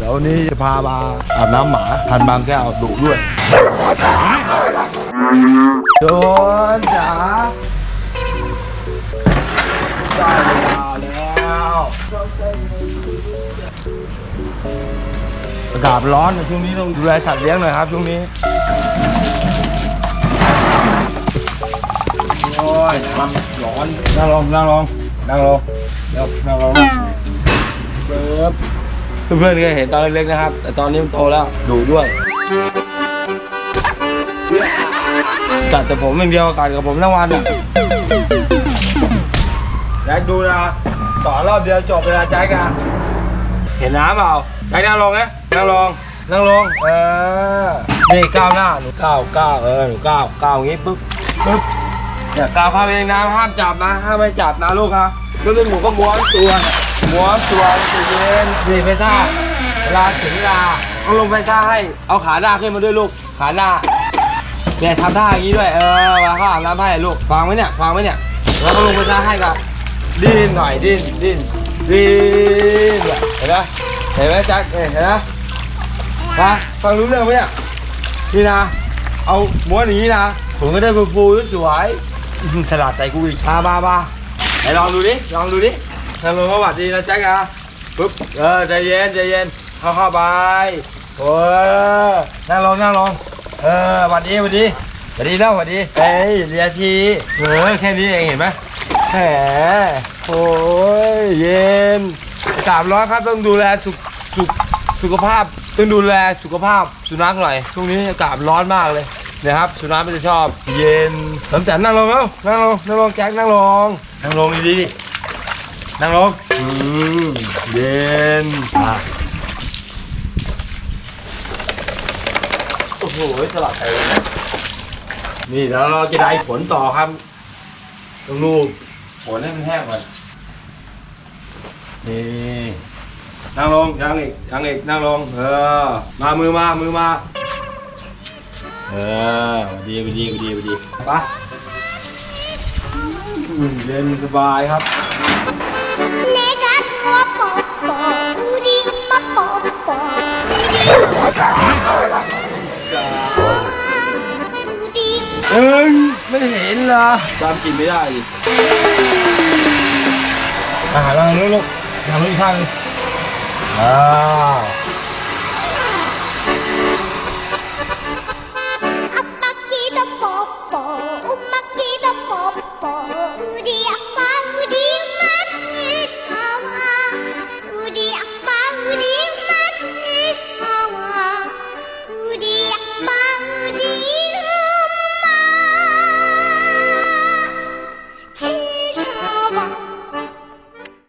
เดี๋ยววันนี้จะพามาอาบน้ำหมาพันบางแก้วดุด้วยโดนจ๋าได้เวลาแล้วอากาศร้อนช่วงนี้ต้องดูแลสัตว์เลี้ยงหน่อยครับช่วงนี้โอ้ยร้อนนั่งลงนั่งลงนั่งลงเดี๋ยวนั่งลงเบิบ เพื่อนๆเคยเห็นตอนเล็กๆนะครับ แต่ตอนนี้มันโตแล้วดุด้วยกัดแต่ผมอย่างเดียวกัดกับผมทั้งวันแจ็คดูนะต่อรอบเดียวจบเวลาแจ็คอะเห็นน้ำเปล่าแจ็คนั่งลงนะนั่งลงนั่งลงเออนี่ก้าวหน้าหนูก้าวก้าวเออหนูก้าวก้าวอย่างงี้ปุ๊บปุ๊บ เนี่ยกาวเข้าเองนะห้ามจับนะห้ามไม่จับนะลูกนะลูกเล่นหมูก็ม้วนตัวม้วนตัวใจะเย็นนี่ไฟซ่าเวลาถึงเวลาเอาลงไฟซ่าให้เอาขาหน้าขึ้นมาด้วยลูกขาหน้าเนี่ยทำท่าอย่างนี้ด้วยเออเวลาเขาอาบน้ำให้ลูกฟังไหมเนี่ยฟังไหมเนี่ยแล้วก็ลงไฟซ่าให้กับดิ้นหน่อยดิ้นดิ้นดิ้นเห็นไหมเห็นไหมแจ็คเห็นไหมมาฟังรู้เรื่องไหมเนี่ยนี่นะเอาม้วนอย่างนี้นะผมก็ได้ฟูฟูสวย ฉลาดใจกูอีกมามามาไหนลองดูดิ ลองดูดินั่งลงสวัสดีนะแจ็คอะปุ๊บ เออใจเย็นใจเย็น เข้าเข้าไปโอ้ยนั่งลงนั่งลง เออสวัสดีสวัสดีสวัสดีแล้วสวัสดีเอ้ยเรียทีเออแค่นี้เองเห็นไหมแหมโอ้ยเย็นอากาศร้อนครับต้องดูแลสุขสุขสุขภาพ ต้องดูแลสุขภาพสุนัขหน่อยช่วงนี้อากาศร้อนมากเลย นี่ยครับสุนัขมันจะชอบ เย็นสมจันนั่งลงแล้วนั่งลงนั่งลงแจ็คนั่งลงนั่งลงดีๆดินั่งลงอืมเย็นอะโอ้โหสลัดไปเลยนี่แล้วเราจะได้ผลต่อครับต้องลูบผลให้มันแห้งก่อนนี่นั่งลงยังอีกยังอีกนั่งลงเออมามือมามือมา เออดีดีดีดีดีไปอืมเย็นสบายครับ 내가 좋아 뽀뽀 우리 엄마 뽀뽀 우리 เอ้ยไม่เห็นเหรอจำกินไม่ได้ดิอาหารเราลูกลูกทางลูกอีกข้างหนึงอ้าว 우리 아빠.